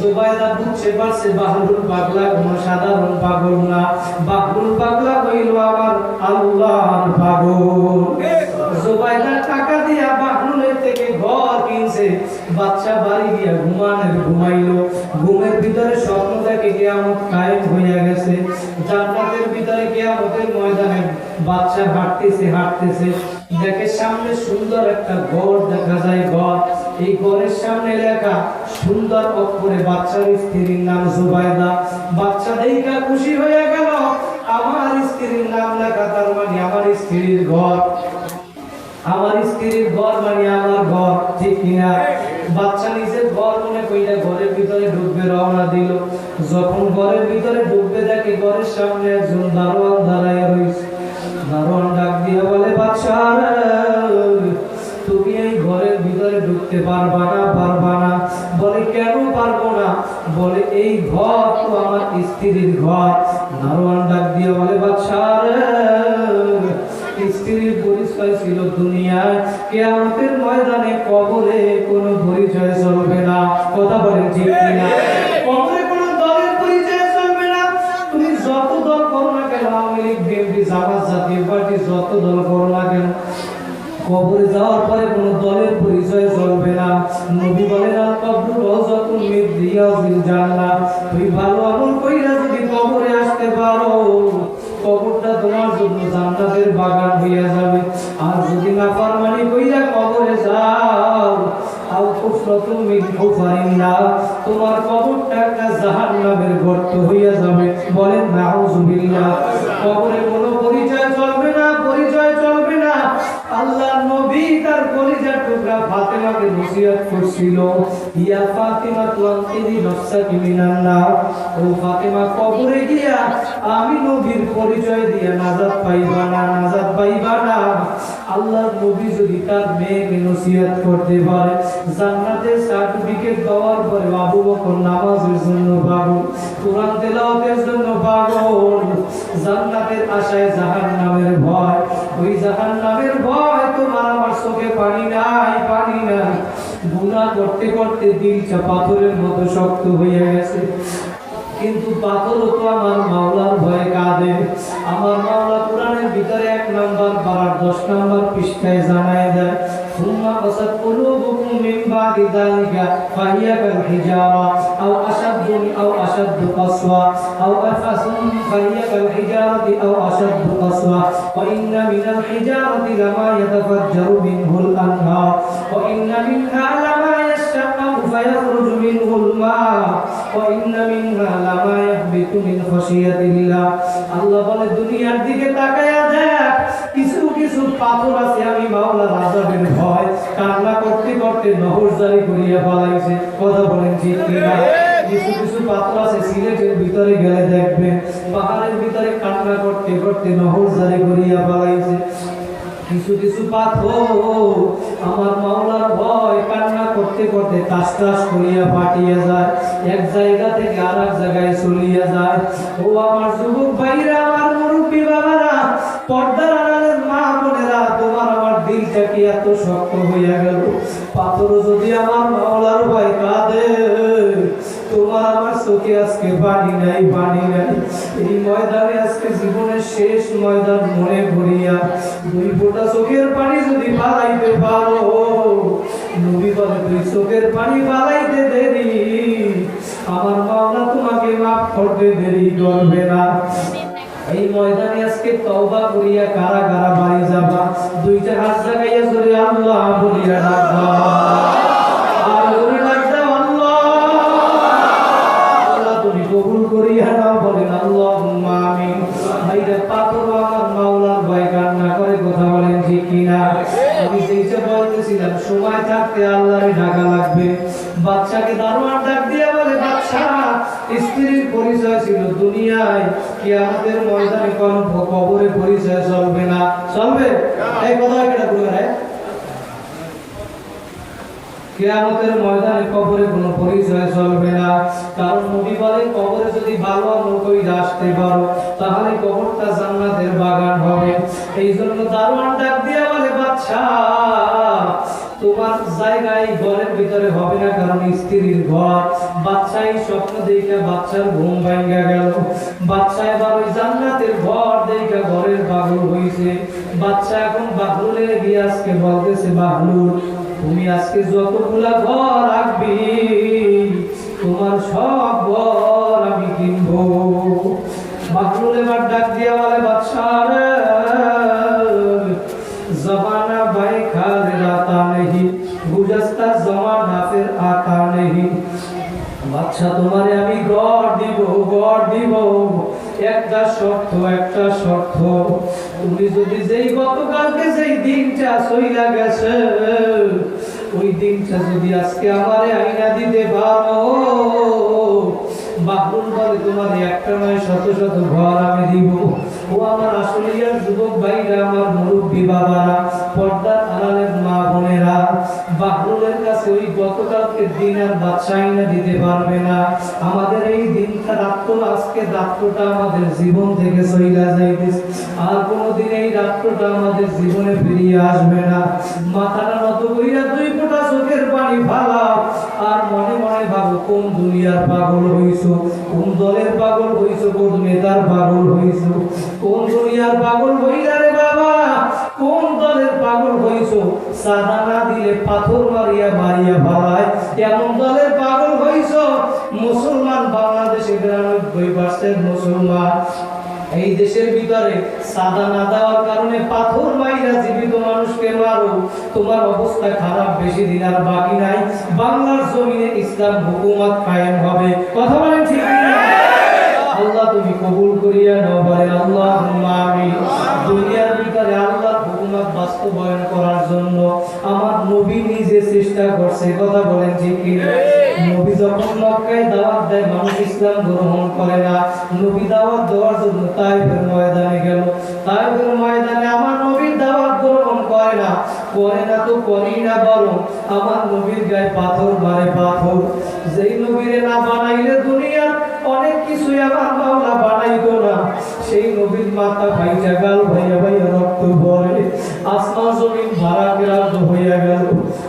জোবাইদা বুঝছে পারছে বাহরুল পাগলা কোনো সাধারণ পাগল না। বাহরুল পাগলা হইল আমার আল্লাহর পাগল। জোবাইদা টাকা দিয়া বাহরুলের থেকে ঘর কিনছে। বাচ্চা বাড়ি গিয়া ঘুমানের ঘুমাইলো। ঘুমের ভিতরে স্বপ্ন দেখে কিয়ামত কায়েম হইয়া গেছে। জান্নাতের ভিতরে কিয়ামতের ময়দানে বাচ্চা হাঁটতেছে হাঁটতেছে। দেখে সামনে সুন্দর একটা ঘর দেখা যায়, ঘর। এই ঘরের সামনে লেখা, সুন্দর অক্ষরে বাচ্চার স্ত্রীর নাম জুবাইদা। বাচ্চা দেখা খুশি হয়ে গেল, আমার স্ত্রীর নাম লেখা, তার মানে আমার স্ত্রীর ঘর। আমার স্ত্রীর ঘর মানে আমার ঘর, ঠিক কিনা বাচ্চা নিজের ঘর মনে কইরা ঘরের ভিতরে ঢুকবে, রওনা দিল। যখন ঘরের ভিতরে ঢুকবে, দেখে ঘরের সামনে একজন দারোয়ান দাঁড়াইয়া রয়েছে ভিতরে ঢুকতে পারবা না পারবা না। বলে, কেন পারব না? বলে, এই ঘর তো আমার স্ত্রীর ঘর। দারোয়ান ডাক দিয়ে বলে বাচ্চা স্ত্রীর পরিচয় ছিল দুনিয়ায়। ময়দানে কবরে কোনো পরিচয় চলবে না। কথা বলেন ঠিক কোনো দলের চলবে না। তুমি যত দল না যত দল করো না কেন কবরে যাওয়ার পরে কোনো দলের পরিচয় চলবে না। নবী বলেন, আল কবর রওজাতুন মিন রিয়াজিল তুমি ভালো আমল কইরা যদি কবরে আসতে পারো, কবরটা তোমার জন্য জান্নাতের বাগান হইয়া যাবে। আর যদি নাফরমানি কইরা কবরে যাও আও কুফরাতুম মিন হুফারিল্লাহ তোমার কবরটা একটা জাহান্নামের গর্ত হইয়া যাবে। বলেন, নাউজুবিল্লাহ। কবরে কোনো না পরিচয় নসিহত করছিল। ইয়া ফাতিমা তুয়ান্তিদি নফসাকি মিনান ও ফাতেমা কবরে গিয়া আমি নবীর পরিচয় দিয়া নাজাত পাইবা না, নাজাত পাইবা না। আল্লাহর নবী যদি তার মেয়েকে নসিহত করতে পারে, জান্নাতের সার্টিফিকেট দেওয়ার পরে আবু বকর নামাজের জন্য পাগল কোরআন তেলাওয়াতের জন্য পাগল। জান্নাতের আশায় জাহান্নামের ভয়, ওই জাহান্নামের ভয় তোমার আমার চোখে পানি নাই পানি নাই। গুনাহ করতে করতে দিলটা পাথরের মতো শক্ত হয়ে গেছে। কিন্তু পাথরও তো আমার মাওলার ভয়ে কাঁদে। আমার মাওলা কোরআনের ভিতরে এক নাম্বার বাড়ার দশ নাম্বার পৃষ্ঠায় জানায় দেয় ثم قست قلوبكم من بعد ذلك فهي كالحجارة أو أشد أو أشد قسوة أو أفسم فهي كالحجارة أو أشد قسوة وإن من الحجارة لما يتفجر منه الأنهار وإن منها لما يشقق فيخرج منه الماء وإن منها لما يهبط من خشية الله আল্লাহ বলে দুনিয়ার দিকে তাকায়া দেখ কিছু কিছু পাথর আছে আমি মাওলা রাজাবের ভয় কান্না করতে করতে নহর জারি করিয়া পালাইছে কথা বলেন ঠিক কিনা কিছু কিছু পাথর আছে সিলেটের ভিতরে গেলে দেখবেন পাহাড়ের ভিতরে কান্না করতে করতে নহর জারি করিয়া পালাইছে কিছু কিছু আমার মাওলার ভয় কান্না করতে করতে টাস টাস করিয়া পাঠিয়ে যায়। এক জায়গা থেকে আর এক জায়গায় চলিয়া যায়। ও আমার যুবক ভাইরা, আমার মুরব্বী বাবারা, পর্দার আড়ালের মা বোনেরা, তোমার আমার দিলটা কি এত শক্ত হইয়া গেল? পাথর যদি আমার মাওলার ভয় কাঁদে, তোমার আমার চোখে আজকে পানি নাই পানি নাই। এই ময়দানে আজকে জীবনের শেষ ময়দান মনে করিয়া দুই ফোঁটা চোখের পানি যদি পালাইতে পারো, নবী বলে তুই চোখের পানি পালাইতে দেরি। আমার মাওলা তোমাকে মাফ করতে দেরি করবে না। এই ময়দানে আজকে তওবা করিয়া কারা কারা বাড়ি যাবা। দুইটা হাত জাগাইয়া জোরে আল্লাহ বলিয়া ডাকবা। কিয়ামতের ময়দানে কবরে কোনো পরিচয় চলবে না। কারণ নবী বলে, কবরে যদি ভালো আমল আসতে পারো, তাহলে কবরটা জান্নাতের বাগান হবে। এই জন্য দারোয়ান ডাক দিয়া বলে বাচ্চা তোমার জায়গায় ঘরের ভিতরে হবে না, কারণ স্ত্রীর ঘর। বাচ্চাই স্বপ্ন দেখে বাচ্চার ঘুম ভাঙ্গা গেল। বাচ্চা এবার ওই জান্নাতের ঘর দেখে ঘরের পাগল হইছে। বাচ্চা এখন বাহলুলের গিয়ে আজকে বলতেছে বাহলুল তুমি আজকে যতগুলা ঘর রাখবি, তোমার সব ঘর আমি কিনব। বাথরুম এবার ডাক দিয়া বলে, বাদশাহ জমানা বাই খাল রাতা নেহি গুজস্তা জমা ফের আতা নেহি। বাচ্চা তোমারে আমি গড় দিব গড় দিব। একটা শর্ত একটা শর্ত। তুমি যদি যেই গতকালকে যেই দিনটা সইলা গেছে, ওই দিনটা যদি আজকে আমারে আইনা দিতে পারো আমার আমার মুরব্বী বাবারা, পর্দার আড়ালের মা বোনেরা বাহরুলের কাছে ওই গতকালকে দিন আর বাদশাহী দিতে পারবে না। আমাদের এই দিনটা রাত্র আজকে রাত্রটা আমাদের জীবন থেকে সইলা যাইতেছে। আর কোনোদিন এই রাত্রটা আমাদের জীবনে ফিরিয়ে আসবে না। মাথাটা নত করিয়া দুই ফোঁটা চোখের পানি ফালাও। আর মনে মনে ভাবো, কোন দুনিয়ার পাগল হইছো? কোন দলের পাগল হইছো? কোন নেতার পাগল হইছো? কোন দুনিয়ার পাগল হইলা রে বাবা? কোন পাগল হইছো সাদা না দিলে পাথর মারিয়া মারিয়া ভালায় এমন দলের পাগল হইছো মুসলমান বাংলাদেশে বিরানব্বই পার্সেন্ট মুসলমান। এই দেশের ভিতরে সাদা না দেওয়ার কারণে পাথর মাইরা জীবিত মানুষকে মারো। তোমার অবস্থা খারাপ, বেশি দিন আর বাকি নাই। বাংলার জমিনে ইসলাম হুকুমত কায়েম হবে। কথা বলেন ঠিক আল্লাহ তুমি কবুল করিয়া নাও বলে আল্লাহ দুনিয়ার ভিতরে হুকুমত বাস্তবায়ন করার জন্য আমার নবী নিজে চেষ্টা করছে। কথা বলেন কিনা? নবী যখন মক্কায় দাওয়াত দেয় মানুষ ইসলাম গ্রহণ করে না। নবী দাওয়াত দেওয়ার জন্য তাইফের ময়দানে গেল। তাইফের ময়দানে আমার নবীর দাওয়াত গ্রহণ করে না। করে না তো করি না বরং আমার নবীর গায়ে পাথর মারে পাথর। যেই নবীরে না বানাইলে দুনিয়ার অনেক কিছুই আমার মাওলা বানাইতো না। সেই নবীর মাথা গাল ভাইয়া ভাইয়া রক্ত বলে আসমান জমিন ভাড়া কেরান্ত হইয়া গেল।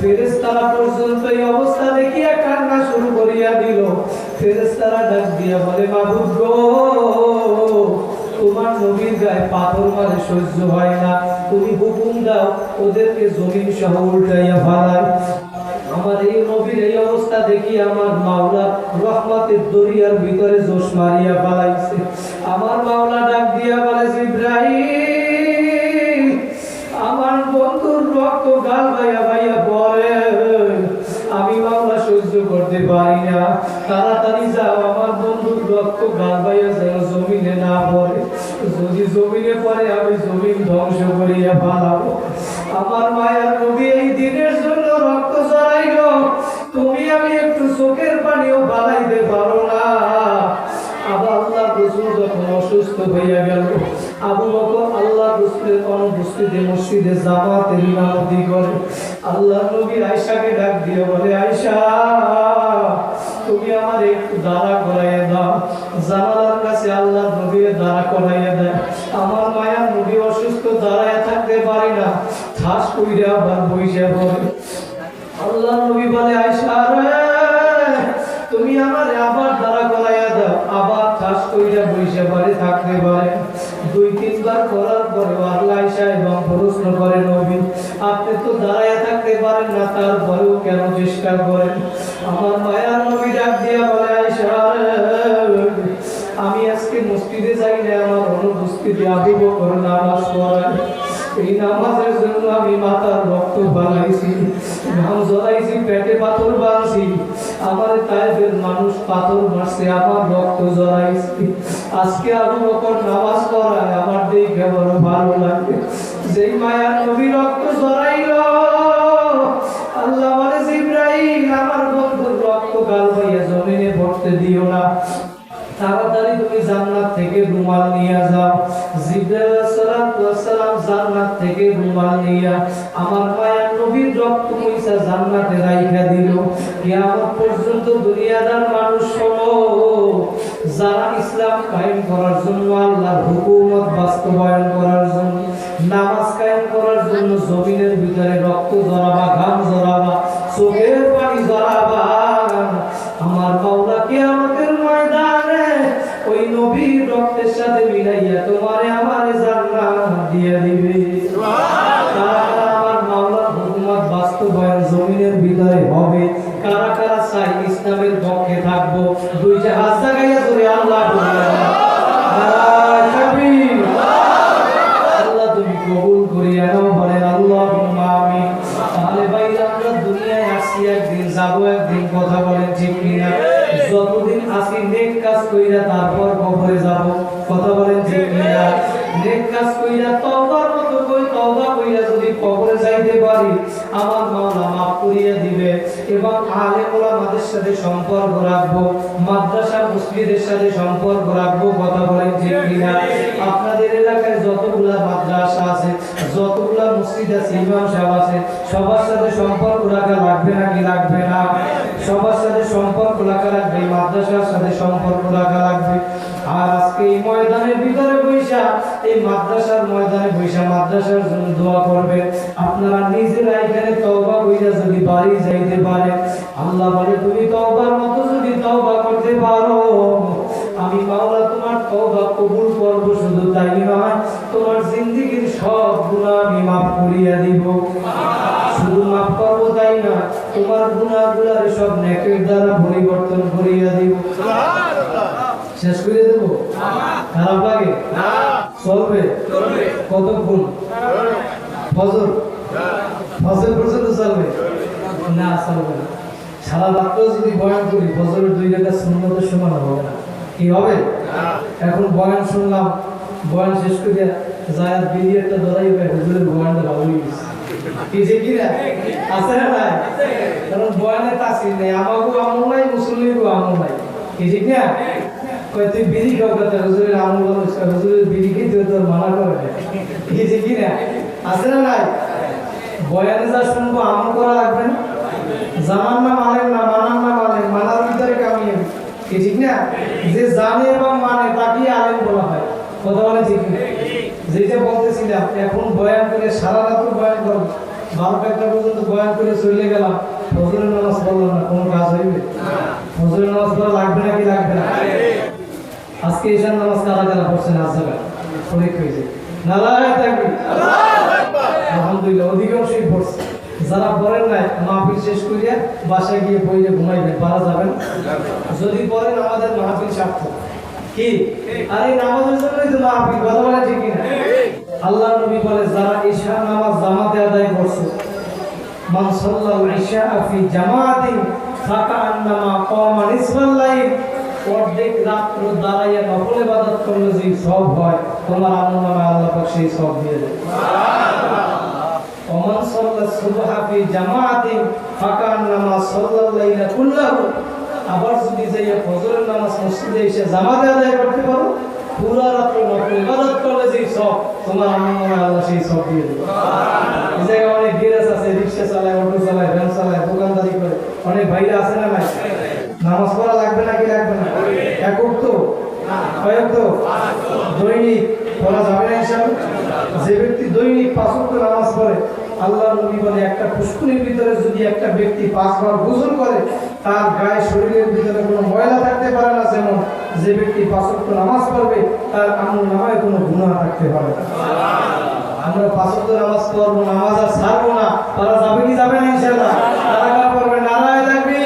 ফেরেশতারা পর্যন্ত এই অবস্থা দেখিয়া কান্না শুরু করিয়া দিল। ফেরেশতারা ডাক দিয়া বলে মাবুদ গো, তোমার নবীর গায়ে পাথর মারে সহ্য হয় না। তুমি হুকুম দাও, ওদেরকে জমিন সহ উল্টাইয়া ফালায় আমার এই নবীর এই অবস্থা দেখি আমার মাওলা রহমতের দরিয়ার ভিতরে জোশ মারিয়া ফালাইছে। আমার মাওলা ডাক দিয়া বলে ইব্রাহিম বন্ধুর রক্ত গাল ভাইয়া ভাইয়া পরে আমি মাওলা সহ্য করতে পারি না। তাড়াতাড়ি যাও, আমার বন্ধুর রক্ত গাল ভাইয়া যেন জমিনে না পড়ে। যদি জমিনে পড়ে, আমি জমিন ধ্বংস করিয়া পালাবো আমার মায়ের নবী এই দিনের জন্য রক্ত জড়াইল তুমি আমি একটু চোখের পানিও বানাইতে পারো না। আবার আল্লাহ রসুল যখন অসুস্থ হইয়া গেল আবু বকর আল্লাহ রসুলের অনুপস্থিতি মসজিদে জামাতের ইমামতি করে। আল্লাহ নবী আয়সাকে ডাক দিয়ে বলে আয়সা তুমি আমার একটু দাঁড়া করাইয়া দাও। জানালার কাছে আল্লাহ নবী দাঁড়া করাইয়া দেয়। আমার মায়ার নবী অসুস্থ দাঁড়ায় থাকতে পারি না। ঠাস কইরা আবার বইসা পড়ে। আল্লাহ নবী বলে আয়সা তুমি আমার আবার দাঁড়া করাইয়া দাও। আবার ঠাস কইরা বইসা পারে থাকতে পারে তিনবার করার পরে আল্লাহ এবং প্রশ্ন করে নবী আপনি তো দাঁড়াইয়া থাকতে পারেন না, তারপরেও কেন চেষ্টা করেন? আমার মায়ার নবী ডাক দিয়া বলে আয়সা আমি আজকে মসজিদে যাই না আমার অনুপস্থিতি আবিব করে নামাজ পড়াই এই নামাজের জন্য আমি মাথার রক্ত বানাইছি, ঘাম জড়াইছি পেটে পাথর বাঁধছি আমার তাইফের মানুষ পাথর মারছে আমার রক্ত জড়াইছি। আজকে আবু বকর নামাজ পড়ায় আমার দেখে বড় ভালো লাগে যেই মায়ার নবী রক্ত জড়াইল, আল্লাহ বলে, জিব্রাইল, আমার বন্ধুর রক্ত গাল হইয়া জমিনে পড়তে দিও না। তাড়াতাড়ি তুমি জান্নাত থেকে রুমাল নিয়ে যাও। জিব্রাইল সালাম জান্নাত থেকে রুমাল নিয়া আমার মায়ের নবীর রক্ত পয়সা জান্নাতে রাইখা দিল। কিয়ামত পর্যন্ত দুনিয়াদার মানুষ যারা ইসলাম কায়েম করার জন্য আল্লাহর হুকুমত বাস্তবায়ন সাথে সম্পর্ক রাখব, কথা বলেন ঠিক কিনা? আপনাদের এলাকায় যতগুলা মাদ্রাসা আছে, যতগুলা মসজিদ আছে, ইমাম সাহেব আছে, সবার সাথে সম্পর্ক রাখা লাগবে নাকি লাগবে না? সবার সাথে সম্পর্ক রাখা লাগবে, মাদ্রাসার সাথে সম্পর্ক রাখা লাগবে। আর আজকে এই ময়দানের ভিতরে বৈশা, এই মাদ্রাসার ময়দানে বৈশা মাদ্রাসার জন্য দোয়া করবে আপনারা নিজেরা এখানে তওবা কইরা যদি বাড়ি যাইতে পারে আল্লাহ বলে, তুমি তওবার মতো যদি দ্বারা পরিবর্তন করিয়া দিব। শেষ করে দেব? খারাপ লাগে? চলবে? কতক্ষণ ফজর? ফজর পর্যন্ত চলবে? না চলবে না। সারা রাত্র যদি বয়ান করি ফজরের দুই রেখা সমান হবে না। কি হবে? এখন বয়ান শুনলাম বয়ান শেষ করে যায় একটা ধরাই হবে হুজুরের বয়ানটা ভালো গেছে কি যে আছে না ভাই? কারণ বয়ানে তাসির নেই আমাকেও আমল নাই মুসলিমেরও আমল নাই। কি না? কই তুই বিড়ি খাও হুজুরের আমল হুজুরের বিড়ি খেতে তোর মানা করে? কি যে না? আছে না নাই? বয়ানে যা শুনব, আমল করা লাগবে না? জানান না মানেন না, মানান না মানেন, মানার ভিতরে কামিয়ে কি না? যে জানে এবং মানে তাকে আলেম বলা হয়। কথা বলে ঠিক না? যেটা বলতেছিলাম, এখন বয়ান করে সারা রাত বয়ান করব বারোটা একটা পর্যন্ত বয়ান করে চলে গেলাম। ফজরের নামাজ পড়লাম না, কোনো কাজ হইবে? ফজরের নামাজ পড়া লাগবে নাকি লাগবে না? আজকে ঈশান নামাজ কারা কারা পড়ছেন আজ জায়গায় পরীক্ষা হয়েছে। নালায় থাকবি? আলহামদুলিল্লাহ, অধিকাংশই পড়ছে। যারা পড়েন নাই, মাহফিল শেষ করিয়া বাসায় গিয়ে বইলে ঘুমাইবেন, পারা যাবেন যদি পড়েন, আমাদের মাহফিল সার্থক। কি? আর এই নামাজের জন্যই তো মাহফিল, কথা বলে ঠিক না আল্লাহ নবী বলে, যারা ঈশা নামাজ জামাতে আদায় করছে সাল্লাল ঈশা ফি জামাতি ফাকা আন্নামা কামা নিসফাল লাইল। অর্ধেক রাত্র দাঁড়াইয়া নফল ইবাদত করলে যে সব হয়, তোমার নামে আল্লাহ পাক সেই সব দিয়ে দেয়। ওমান সাল্লা সুবহা ফি জামাতিন ফাকান্নামা সাল্লাল লাইলা কুল্লাহু। আবার যদি যাইয়া ফজরের নামাজ মসজিদে এসে জামাতে আদায় করতে পারো পুরা রাত্র নফল ইবাদত করলে যে সব তোমার নামে আল্লাহ সেই সব দিয়ে দেবে এই জায়গায় অনেক গ্যারেজ আছে, রিক্সা চালায় অটো চালায় ভ্যান চালায়, দোকানদারি করে। অনেক ভাইরা আছে না নাই? নামাজ পড়া লাগবে নাকি লাগবে না? একক তো? কয়েক তো? দৈনিক পড়া যাবে না হিসাবে যে ব্যক্তি দৈনিক পাঁচ নামাজ পড়ে আল্লাহ নবী বলে একটা পুষ্করির ভিতরে যদি একটা ব্যক্তি পাঁচবার গোসল করে তার গায়ে শরীরের ভিতরে কোনো ময়লা থাকতে পারে না, যেমন যে ব্যক্তি পাঁচ নামাজ পড়বে, তার আমল নামায় কোনো গুণা থাকতে পারে না। আমরা পাঁচ নামাজ পড়ব, নামাজ আর ছাড়বো না, তারা যাবে কি যাবে না ইনশাল্লাহ তারা কারা পড়বে, নারায় থাকবে।